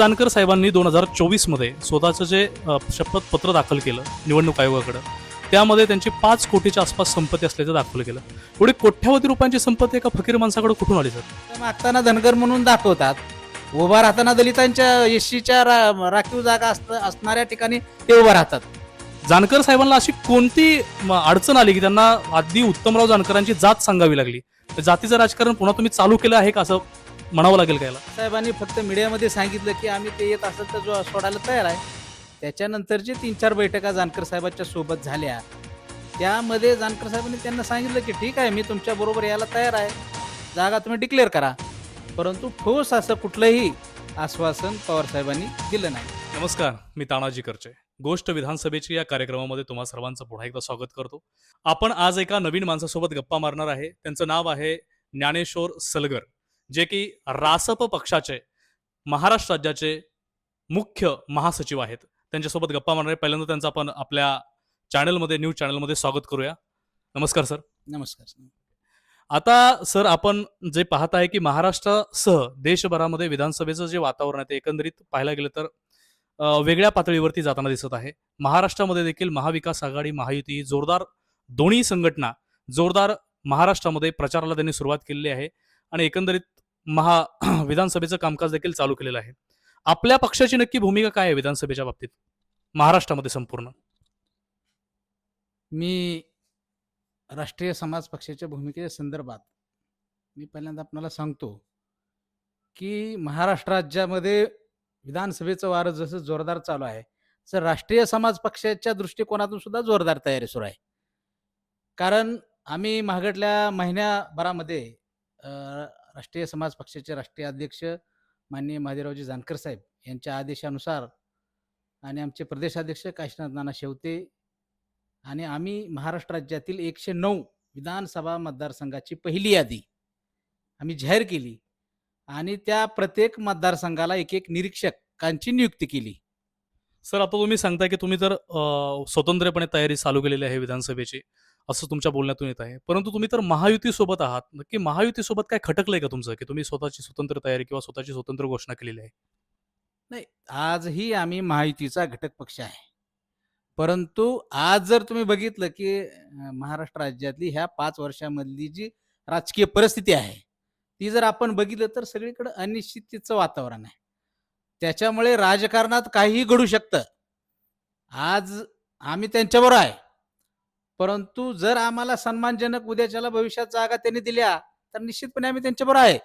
जानकर साहेबांनी दोन हजार चोवीसमध्ये स्वतःचं जे शपथपत्र दाखल केलं निवडणूक आयोगाकडं त्यामध्ये त्यांची पाच कोटीच्या आसपास संपत्ती असल्याचं दाखवलं गेलं एवढी कोट्यावधी रुपयांची संपत्ती एका फकीर माणसाकडे कुठून आली सर? मागताना धनगर म्हणून दाखवतात. उभा राहताना दलितांच्या एससीच्या रा, राखीव जागा असत असणाऱ्या ठिकाणी ते उभा राहतात. जानकर साहेबांना अशी कोणती अडचण आली की त्यांना आधी उत्तमराव जानकरांची जात सांगावी लागली? जातीचं राजकारण पुन्हा तुम्ही चालू केलं आहे का असं म्हणावं लागेल का याला? साहेबांनी फक्त मीडियामध्ये सांगितलं की आम्ही ते येत असेल तर जो सोडायला तयार आहे त्याच्यानंतरचे तीन चार बैठका जानकर साहेबांच्या सोबत झाल्या. त्यामध्ये जानकर साहेबांनी त्यांना सांगितलं की ठीक आहे मी तुमच्या बरोबर यायला तयार आहे. जागा तुम्ही डिक्लेअर करा. परंतु ठोस असं कुठलंही आश्वासन पवार साहेबांनी दिलं नाही. नमस्कार मी तानाजी करचे. गोष्ट विधानसभेची या कार्यक्रमामध्ये तुम्हा सर्वांचं पुन्हा एकदा स्वागत करतो. आपण आज एका नवीन माणसासोबत गप्पा मारणार आहे. त्यांचं नाव आहे ज्ञानेश्वर सलगर. जे की रासप पक्षाचे महाराष्ट्र राज्याचे मुख्य महासचिव आहेत. त्यांच्यासोबत गप्पा मारणार पहिल्यांदा त्यांचं आपण आपल्या चॅनलमध्ये न्यूज चॅनलमध्ये स्वागत करूया. नमस्कार सर. नमस्कार आता सर आपण जे पाहत आहे की महाराष्ट्रासह देशभरामध्ये विधानसभेचं जे वातावरण आहे ते एकंदरीत पाहायला गेलं तर वेगळ्या पातळीवरती जाताना दिसत आहे. महाराष्ट्रामध्ये देखील महाविकास आघाडी महायुती जोरदार दोन्ही संघटना जोरदार महाराष्ट्रामध्ये प्रचाराला त्यांनी सुरुवात केलेली आहे. आणि एकंदरीत महा विधानसभेचं कामकाज देखील चालू केलेलं आहे. आपल्या पक्षाची नक्की भूमिका काय आहे विधानसभेच्या बाबतीत? महाराष्ट्रामध्ये संपूर्ण. मी राष्ट्रीय समाज पक्षाच्या भूमिकेच्या संदर्भात मी पहिल्यांदा आपल्याला सांगतो की महाराष्ट्र राज्यामध्ये विधानसभेचं वारं जसं जोरदार चालू आहे तसं राष्ट्रीय समाज पक्षाच्या दृष्टिकोनातून सुद्धा जोरदार तयारी सुरू आहे. कारण आम्ही महागडल्या महिन्याभरामध्ये राष्ट्रीय समाज पक्षाचे राष्ट्रीय अध्यक्ष माननीय महादेवरावजी जानकर साहेब यांच्या आदेशानुसार आणि आमचे प्रदेशाध्यक्ष काशीनाथ नाना शेवते आणि आम्ही महाराष्ट्र राज्यातील एकशे नऊ विधानसभा मतदारसंघाची पहिली यादी आम्ही जाहीर केली आणि त्या प्रत्येक मतदारसंघाला एक एक निरीक्षकांची नियुक्ती केली. सर आता तुम्ही सांगताय की तुम्ही तर स्वतंत्रपणे तयारी चालू केलेली आहे विधानसभेची. असं तुमच्या बोलण्यातून येत आहे. परंतु तुम्ही तर महायुतीसोबत आहात. नक्की महायुतीसोबत काय काय खटकलंय का तुमचं? की तुम्ही स्वतःची स्वतंत्र तयारी किंवा स्वतःची स्वतंत्र घोषणा केलेली आहे? नाही आजही आम्ही महायुतीचा घटक पक्ष आहे. परंतु आज जर तुम्ही बघितलं की महाराष्ट्र राज्यातली ह्या पाच वर्षामधली जी राजकीय परिस्थिती आहे ती जर आपण बघितलं तर सगळीकडे अनिश्चिततेचं वातावरण आहे. त्याच्यामुळे राजकारणात काहीही घडू शकतं. आज आम्ही त्यांच्याबरोबर आहे. परंतु जर आम्हाला सन्मानजनक उद्याच्याला भविष्यात जागा त्यांनी दिल्या तर निश्चितपणे आम्ही त्यांच्याबरोबर आहे.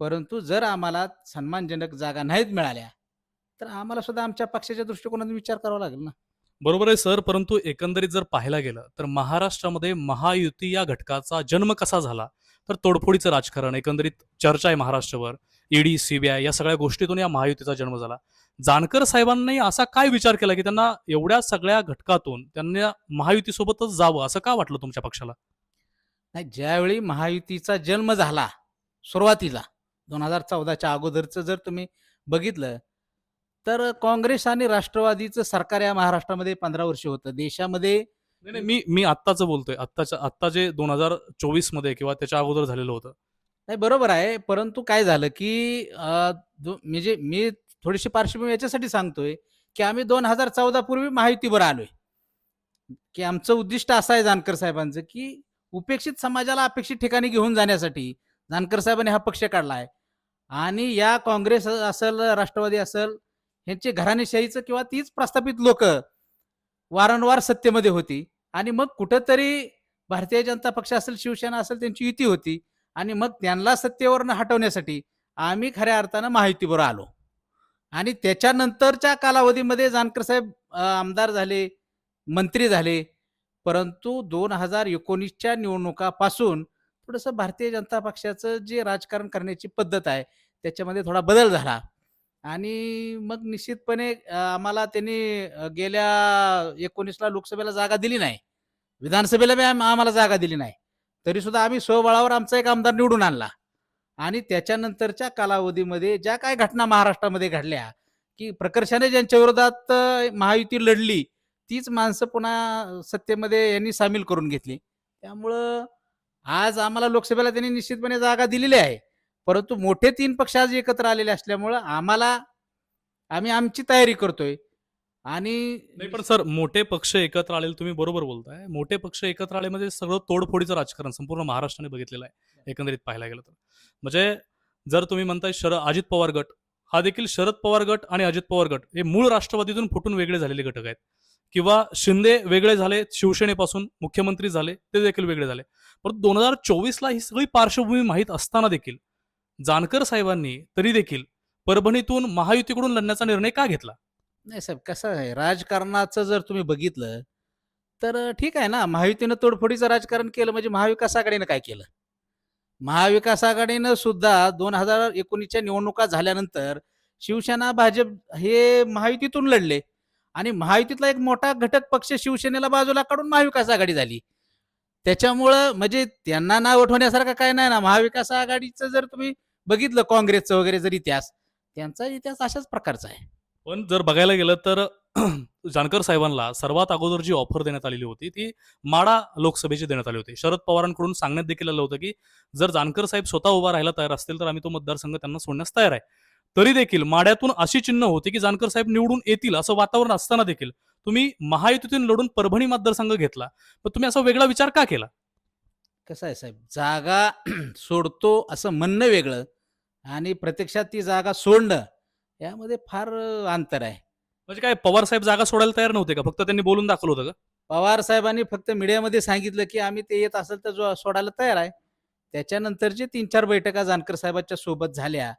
परंतु जर आम्हाला सन्मानजनक जागा नाहीत मिळाल्या तर आम्हाला सुद्धा आमच्या पक्षाच्या दृष्टिकोनातून विचार करावा लागेल ना. बरोबर आहे सर. परंतु एकंदरीत जर पाहायला गेलं तर महाराष्ट्रामध्ये महायुती या घटकाचा जन्म कसा झाला? तर तोडफोडीचं राजकारण एकंदरीत चर्चा आहे महाराष्ट्रावर ईडी सीबीआय या सगळ्या गोष्टीतून या महायुतीचा जन्म झाला. जानकर साहेबांनी असा काय विचार केला की त्यांना एवढ्या सगळ्या घटकातून त्यांना महायुतीसोबतच जावं असं का वाटलं तुमच्या पक्षाला? नाही ज्यावेळी महायुतीचा जन्म झाला सुरुवातीला दोन हजार चौदाच्या अगोदरचं जर तुम्ही बघितलं तर काँग्रेस आणि राष्ट्रवादीचं सरकार या महाराष्ट्रामध्ये पंधरा वर्ष होतं. देशामध्ये नाही नाही मी मी आत्ताचं बोलतोय. आत्ताच्या आत्ता जे दोन हजार चोवीसमध्ये किंवा त्याच्या अगोदर झालेलं होतं. नाही बरोबर आहे. परंतु काय झालं की म्हणजे मी थोडीशी पार्श्वभूमी याच्यासाठी सांगतोय की आम्ही दोन हजार चौदा पूर्वी महायुतीवर आलोय. की आमचं उद्दिष्ट असं आहे जानकर साहेबांचं की उपेक्षित समाजाला अपेक्षित ठिकाणी घेऊन जाण्यासाठी जानकर साहेबांनी हा पक्ष काढला आहे. आणि या काँग्रेस असेल राष्ट्रवादी असेल ह्यांचे घराणेशाहीचं किंवा तीच प्रस्थापित लोक वारंवार सत्तेमध्ये होती. आणि मग कुठंतरी भारतीय जनता पक्ष असेल शिवसेना असेल त्यांची युती होती. आणि मग त्यांना सत्तेवरनं हटवण्यासाठी आम्ही खऱ्या अर्थानं महायुतीवर आलो. आणि त्याच्यानंतरच्या कालावधीमध्ये जानकर साहेब आमदार झाले मंत्री झाले. परंतु दोन हजार एकोणीसच्या निवडणुकापासून थोडंसं भारतीय जनता पक्षाचं जे राजकारण करण्याची पद्धत आहे त्याच्यामध्ये थोडा बदल झाला. आणि मग निश्चितपणे आम्हाला त्यांनी गेल्या एकोणीसला लोकसभेला जागा दिली नाही. विधानसभेला बी आम्हाला जागा दिली नाही. तरी सुद्धा आम्ही स्वबळावर आमचा एक आमदार निवडून आणला. आणि त्याच्यानंतरच्या कालावधीमध्ये ज्या काय घटना महाराष्ट्रामध्ये घडल्या की प्रकर्षाने ज्यांच्या विरोधात महायुती लढली तीच माणसं पुन्हा सत्तेमध्ये यांनी सामील करून घेतली. त्यामुळं आज आम्हाला लोकसभेला त्यांनी निश्चितपणे जागा दिलेली आहे. परंतु मोठे तीन पक्ष आज एकत्र आलेले असल्यामुळं आम्हाला आम्ही आमची तयारी करतोय. आणि नाही पण सर मोठे पक्ष एकत्र आलेले तुम्ही बरोबर बोलताय. मोठे पक्ष एकत्र आले म्हणजे सगळं तोडफोडीचं राजकारण संपूर्ण महाराष्ट्राने बघितलेलं आहे एकंदरीत पाहायला गेलं तर. म्हणजे जर तुम्ही म्हणताय शरद अजित पवार गट हा देखील शरद पवार गट आणि अजित पवार गट हे मूळ राष्ट्रवादीतून फुटून वेगळे झालेले घटक आहेत. किंवा शिंदे वेगळे झाले शिवसेनेपासून मुख्यमंत्री झाले ते देखील वेगळे झाले. परंतु दोन हजार चोवीसला ही सगळी पार्श्वभूमी माहीत असताना देखील जानकर साहेबांनी तरी देखील परभणीतून महायुतीकडून लढण्याचा निर्णय का घेतला? नाही साहेब कसं आहे राजकारणाचं जर तुम्ही बघितलं तर ठीक आहे ना महायुतीनं तोडफोडीचं राजकारण केलं म्हणजे महाविकास आघाडीनं काय केलं? महाविकास आघाडीनं सुद्धा दोन हजार एकोणीसच्या निवडणुका झाल्यानंतर शिवसेना भाजप हे महायुतीतून लढले. आणि महायुतीतला एक मोठा घटक पक्ष शिवसेनेला बाजूला काढून महाविकास आघाडी झाली. त्याच्यामुळं म्हणजे त्यांना नाव उठवण्यासारखं काय नाही ना. महाविकास आघाडीचं जर तुम्ही बघितलं काँग्रेसचं वगैरे जर इतिहास त्यांचा इतिहास अशाच प्रकारचा आहे. पण जर बघायला गेलं तर जानकर साहेबांना सर्वात अगोदर जी ऑफर देण्यात आलेली होती ती माडा लोकसभेची देण्यात आली होती. शरद पवारांकडून सांगण्यात देखील आलं होतं की जर जानकर साहेब स्वतः उभा राहायला तयार असतील तर आम्ही तो मतदारसंघ त्यांना सोडण्यास तयार आहे. तरी देखील माड्यातून अशी चिन्ह होती की जानकर साहेब निवडून येतील असं वातावरण असताना देखील तुम्ही महायुतीतून लढून परभणी मतदारसंघ घेतला. पण तुम्ही असा वेगळा विचार का केला? कसं आहे साहेब? जागा सोडतो असं म्हणणं वेगळं आणि प्रत्यक्षात ती जागा सोडणं यामध्ये फार अंतर आहे. म्हणजे काय पवार साहेब जागा सोडायला तयार नव्हते का? फक्त त्यांनी बोलून दाखवलं होतं का? पवार साहेबांनी फक्त मीडियामध्ये सांगितलं की आम्ही ते येत असेल तर जो सोडायला तयार आहे. त्याच्यानंतरचे तीन चार बैठका जानकर साहेबांच्या सोबत झाल्या.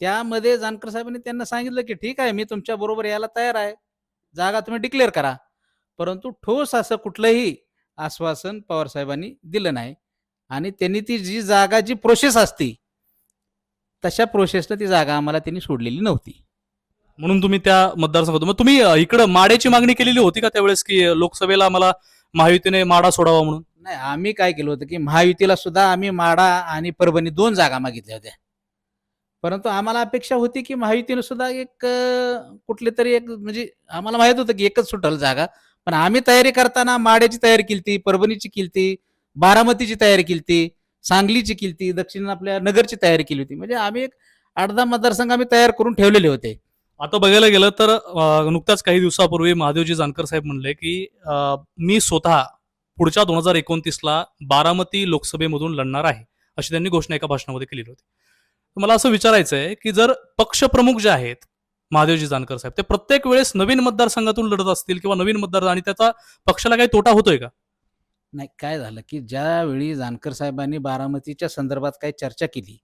त्यामध्ये जानकर साहेबांनी त्यांना सांगितलं की ठीक आहे मी तुमच्या बरोबर यायला तयार आहे. जागा तुम्ही डिक्लेअर करा. परंतु ठोस असं कुठलंही आश्वासन पवार साहेबांनी दिलं नाही. आणि त्यांनी ती जी जागा जी प्रोसेस असते तशा प्रोसेसनं ती जागा आम्हाला त्यांनी सोडलेली नव्हती. म्हणून तुम्ही त्या मतदारसंघात मग तुम्ही इकडं माड्याची मागणी केलेली होती का त्यावेळेस की लोकसभेला मला महायुतीने माडा सोडावा म्हणून? नाही आम्ही काय केलं होतं की महायुतीला सुद्धा आम्ही माडा आणि परभणी दोन जागा मागितल्या होत्या. परंतु आम्हाला अपेक्षा होती की महायुतीनं सुद्धा एक कुठली तरी एक म्हणजे आम्हाला माहीत होतं की एकच सुटल जागा. पण आम्ही तयारी करताना माड्याची तयारी केली परभणीची केली बारामतीची तयारी केली सांगलीची केली दक्षिण आपल्या नगरची तयारी केली होती. म्हणजे आम्ही एक आठ दहा मतदारसंघ आम्ही तयार करून ठेवलेले होते. आता बघायला गेलं तर नुकताच नुकत्याच काही दिवसापूर्वी महादेवजी जानकर साहेब म्हणले की मी स्वतः पुढच्या दोन हजार एकोणतीसला बारामती लोकसभेमधून लढणार आहे अशी त्यांनी घोषणा एका भाषणामध्ये केलेली होती. मला असं विचारायचं आहे की जर पक्षप्रमुख जे आहेत महादेवजी जानकर साहेब ते प्रत्येक वेळेस नवीन मतदारसंघातून लढत असतील किंवा नवीन मतदार आणि त्याचा पक्षाला काही तोटा होतोय का? नाही काय झालं की ज्यावेळी जानकर साहेबांनी बारामतीच्या संदर्भात काही चर्चा केली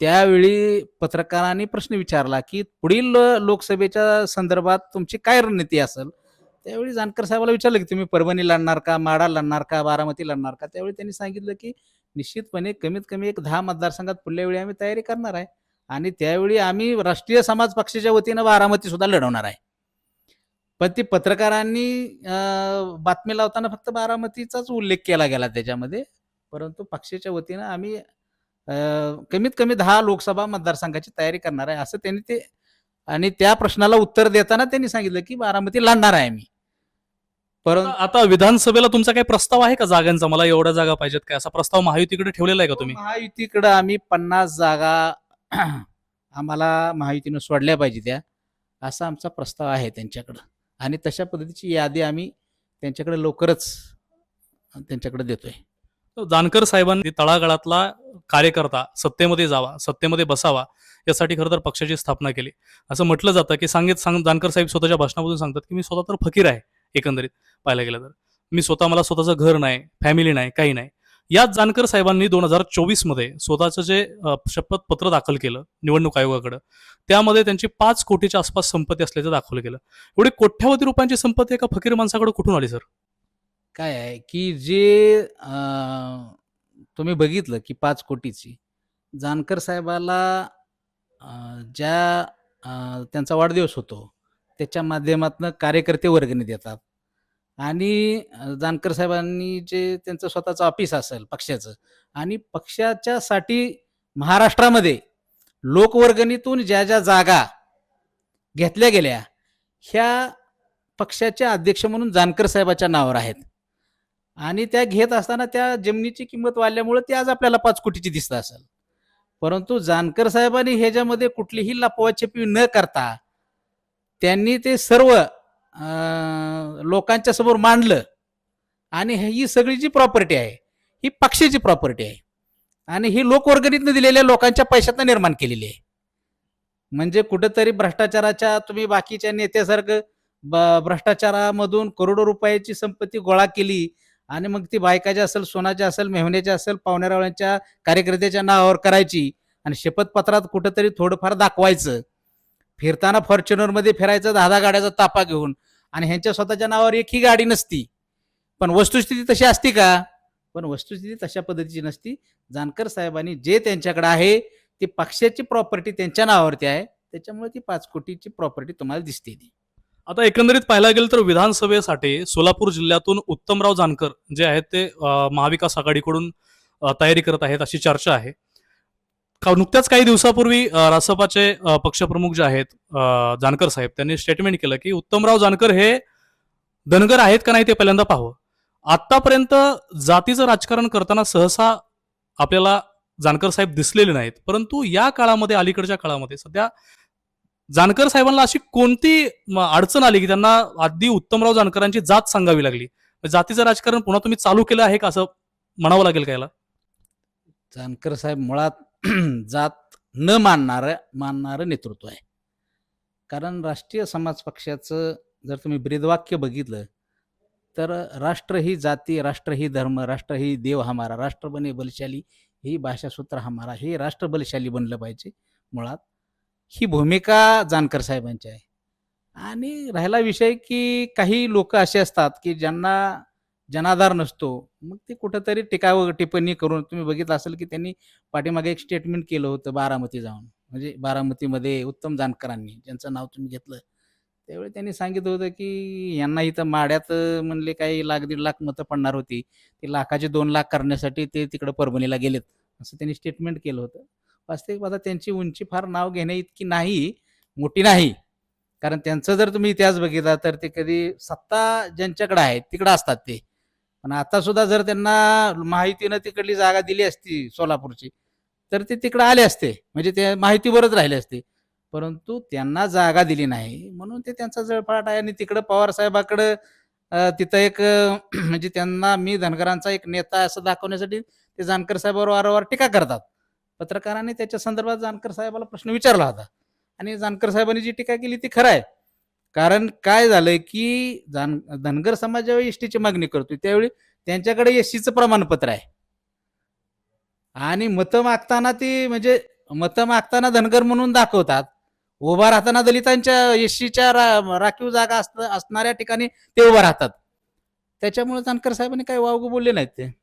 त्यावेळी पत्रकारांनी प्रश्न विचारला की पुढील लोकसभेच्या संदर्भात तुमची काय रणनीती असेल? त्यावेळी जानकर साहेबाला विचारलं की तुम्ही परभणी लढणार का माडा लढणार का बारामती लढणार का? त्यावेळी त्यांनी सांगितलं की निश्चितपणे कमीत कमी एक दहा मतदारसंघात पुढल्या वेळी आम्ही तयारी करणार आहे आणि त्यावेळी आम्ही राष्ट्रीय समाज पक्षाच्या वतीनं बारामती सुद्धा लढवणार आहे. पण ती पत्रकारांनी बातमी लावताना फक्त बारामतीचाच उल्लेख केला गेला त्याच्यामध्ये. परंतु पक्षाच्या वतीनं आम्ही कमीत कमी दहा लोकसभा मतदारसंघाची तयारी करणार आहे असं त्यांनी ते आणि त्या प्रश्नाला उत्तर देताना त्यांनी सांगितलं की बारामती लढणार आहे मी परंतु आता विधानसभेला तुमचा काही प्रस्ताव आहे का जागांचा? मला एवढ्या जागा पाहिजेत काय? असा प्रस्ताव महायुतीकडे ठेवलेला आहे का तुम्ही? महायुतीकडं आम्ही पन्नास जागा आम्हाला महायुतीनं सोडल्या पाहिजे त्या असा आमचा प्रस्ताव आहे त्यांच्याकडं. आणि तशा पद्धतीची यादी आम्ही त्यांच्याकडे लवकरच त्यांच्याकडे देतोय. जानकर साहेबांनी तळागाळातला कार्यकर्ता सत्तेमध्ये जावा सत्तेमध्ये बसावा यासाठी खरं तर पक्षाची स्थापना केली. असं म्हटलं जातं की सांगित सांग जानकर साहेब स्वतःच्या भाषणामधून सांगतात की मी स्वतः तर फकीर आहे एकंदरीत पाहायला गेलं तर. मी स्वतः मला स्वतःचं घर नाही फॅमिली नाही काही नाही. याच जानकर साहेबांनी दोन हजार चोवीसमध्ये स्वतःचं जे शपथपत्र दाखल केलं निवडणूक आयोगाकडं त्यामध्ये त्यांची पाच कोटीच्या आसपास संपत्ती असल्याचं दाखवलं गेलं. एवढी कोट्यावधी रुपयांची संपत्ती एका फकीर माणसाकडे कुठून आली सर? काय आहे की जे तुम्ही बघितलं की पाच कोटीची जानकर साहेबाला ज्या त्यांचा वाढदिवस होतो त्याच्या माध्यमातून कार्यकर्ते वर्गणी देतात. आणि जानकर साहेबांनी जे त्यांचं स्वतःचं ऑफिस असेल पक्षाचं आणि पक्षाच्यासाठी महाराष्ट्रामध्ये लोकवर्गणीतून ज्या ज्या जागा घेतल्या गेल्या ह्या पक्षाचे अध्यक्ष म्हणून जानकर साहेबाच्या नावावर आहेत. आणि त्या घेत असताना त्या जमिनीची किंमत वाढल्यामुळे ती आज आपल्याला पाच कोटीची दिसत असेल. परंतु जानकर साहेबांनी ह्याच्यामध्ये कुठलीही लपवाछपी न करता त्यांनी ते सर्व लोकांच्या समोर मांडलं. आणि ही सगळी जी प्रॉपर्टी आहे ही पक्षाची प्रॉपर्टी आहे. आणि ही लोकवर्गणीतनं दिलेल्या लोकांच्या पैशातनं निर्माण केलेली आहे. म्हणजे कुठंतरी भ्रष्टाचाराच्या तुम्ही बाकीच्या नेत्यासारखं ब- भ्रष्टाचारामधून करोडो रुपयाची संपत्ती गोळा केली आणि मग ती बायकाची असेल सोनाची असेल मेहण्याच्या असेल पाहुण्यारावळ्यांच्या कार्यकर्त्याच्या नावावर करायची आणि शपथपत्रात कुठंतरी थोडंफार दाखवायचं. फिरताना फॉर्च्युनरमध्ये फिरायचं दहा दहा गाड्याचा तापा घेऊन. आणि ह्यांच्या स्वतःच्या नावावर एकही गाडी नसती. पण वस्तुस्थिती तशी असती का? पण वस्तुस्थिती तशा पद्धतीची नसती. जानकर साहेबांनी जे त्यांच्याकडे आहे ती पक्षाची प्रॉपर्टी त्यांच्या नावावरती आहे. त्याच्यामुळे ती पाच कोटीची प्रॉपर्टी तुम्हाला दिसते ती. आता एकंदरीत पाहायला गेलं तर विधानसभेसाठी सोलापूर जिल्ह्यातून उत्तमराव जानकर जे आहेत ते महाविकास आघाडीकडून तयारी करत आहेत अशी चर्चा आहे. नुकत्याच काही दिवसापूर्वी रासपाचे पक्षप्रमुख जे आहेत जानकर साहेब त्यांनी स्टेटमेंट केलं की उत्तमराव जानकर हे धनगर आहेत का नाही ते पहिल्यांदा पाहावं. आतापर्यंत जातीचं राजकारण करताना सहसा आपल्याला जानकर साहेब दिसलेले नाहीत. परंतु या काळामध्ये अलीकडच्या काळामध्ये सध्या जानकर साहेबांना अशी कोणती म, अडचण आली की त्यांना आधी उत्तमराव जानकरांची जात सांगावी लागली? जातीचं राजकारण पुन्हा तुम्ही चालू केलं आहे का असं म्हणावं लागेल कायला? जानकर साहेब मुळात जात न मानणारं मानणारं नेतृत्व आहे. कारण राष्ट्रीय समाज पक्षाचं जर तुम्ही ब्रीदवाक्य बघितलं तर राष्ट्र ही जाती राष्ट्र ही धर्म राष्ट्र ही देव हमारा राष्ट्र बने बलशाली ही भाषासूत्र हमारा हे राष्ट्र बलशाली बनलं पाहिजे मुळात. ही भूमिका जानकर साहेबांची आहे. आणि राहिला विषय की काही लोक असे असतात की ज्यांना जनाधार नसतो. मग ते कुठंतरी टीका व टिप्पणी करून तुम्ही बघितलं असेल की त्यांनी पाठीमागे एक स्टेटमेंट केलं होतं बारामती जाऊन. म्हणजे बारामतीमध्ये उत्तम जानकरांनी ज्यांचं नाव तुम्ही घेतलं. त्यावेळी त्यांनी सांगितलं होतं की यांना इथं माड्यात म्हणले काही लाख दीड लाख मतं पडणार होती. ते लाखाचे दोन लाख करण्यासाठी ते तिकडं परभणीला गेलेत. असं त्यांनी स्टेटमेंट केलं होतं. वास्तविक पाहता त्यांची उंची फार नाव घेण्या इतकी नाही मोठी नाही. कारण त्यांचं जर तुम्ही इतिहास बघितला तर ते कधी सत्ता ज्यांच्याकडे आहे तिकडं असतात ते. पण आता सुद्धा जर त्यांना माहितीनं तिकडली जागा दिली असती सोलापूरची तर ते तिकडे आले असते. म्हणजे ते माहितीवरच राहिले असते. परंतु त्यांना जागा दिली नाही म्हणून ते त्यांचा जळफाट आहे. आणि तिकडं पवार साहेबाकडं तिथं एक म्हणजे त्यांना मी धनगरांचा एक नेता असं दाखवण्यासाठी ते जानकर साहेबावर वारंवार टीका करतात. पत्रकारांनी त्याच्या संदर्भात जानकर साहेबाला प्रश्न विचारला होता. आणि जानकर साहेबांनी जी टीका केली ती खरं आहे. कारण काय झालंय की जान धनगर समाज ज्यावेळी एसटीची मागणी करतोय. त्यावेळी त्यांच्याकडे एसटीचं प्रमाणपत्र आहे. आणि मतं मागताना ती म्हणजे मतं मागताना धनगर म्हणून दाखवतात. उभा राहताना दलितांच्या एसटीच्या रा, राखीव जागा असणाऱ्या ठिकाणी ते उभा राहतात. त्याच्यामुळे जानकर साहेबांनी काही वावगं बोलले नाहीत ते.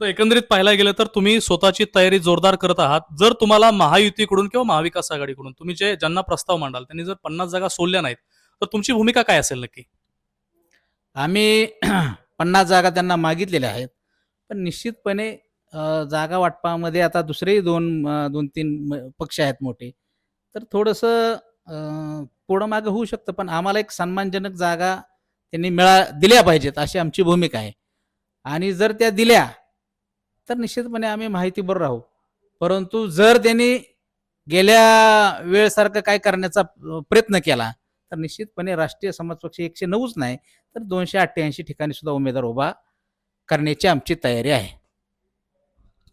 एकंदरीत पाहायला गेलं तर तुम्ही स्वतःची तयारी जोरदार करत आहात. जर तुम्हाला महायुतीकडून किंवा महाविकास आघाडीकडून तुम्ही जे ज्यांना प्रस्ताव मांडाल त्यांनी जर पन्नास जागा सोडल्या नाहीत तर तुमची भूमिका काय असेल नक्की? आम्ही पन्नास जागा त्यांना मागितलेल्या आहेत. पण निश्चितपणे जागा वाटपामध्ये आता दुसरेही दोन दोन तीन म- पक्ष आहेत मोठे. तर थोडंसं पुढं मागं होऊ शकतं पण आम्हाला एक सन्मानजनक जागा त्यांनी मिळा दिल्या पाहिजेत अशी आमची भूमिका आहे. आणि जर त्या दिल्या तर निश्चितपणे आम्ही माहितीबरोबर राहू. परंतु जर त्यांनी गेल्या वेळसारखं काय करण्याचा प्रयत्न केला तर निश्चितपणे राष्ट्रीय समाज पक्ष एकशे नऊच नाही तर दोनशे अठ्ठ्याऐंशी ठिकाणी सुद्धा उमेदवार उभा करण्याची आमची तयारी आहे.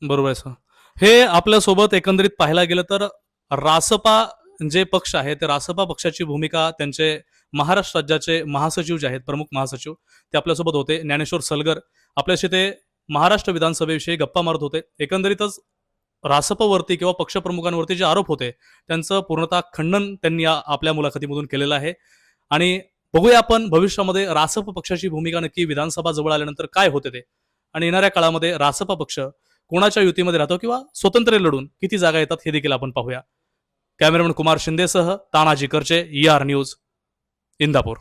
बरोबर आहे सर. हे आपल्यासोबत एकंदरीत पाहायला गेलं तर रासपा जे पक्ष आहे ते रासपा पक्षाची भूमिका त्यांचे महाराष्ट्र राज्याचे महासचिव जे आहेत प्रमुख महासचिव ते आपल्यासोबत होते ज्ञानेश्वर सलगर. आपल्याशी ते महाराष्ट्र विधानसभेविषयी गप्पा मारत होते. एकंदरीतच रासपवरती किंवा पक्षप्रमुखांवरती जे आरोप होते त्यांचं पूर्णतः खंडन त्यांनी या- आपल्या मुलाखतीमधून केलेलं आहे. आणि बघूया आपण भविष्यामध्ये रासप पक्षाची भूमिका नक्की विधानसभा जवळ आल्यानंतर काय होते ते. आणि येणाऱ्या काळामध्ये रासप पक्ष कोणाच्या युतीमध्ये राहतो किंवा स्वतंत्र लढून किती जागा येतात हे देखील आपण पाहूया. कॅमेरामन कुमार शिंदेसह तानाजी करचे ई आर न्यूज इंदापूर.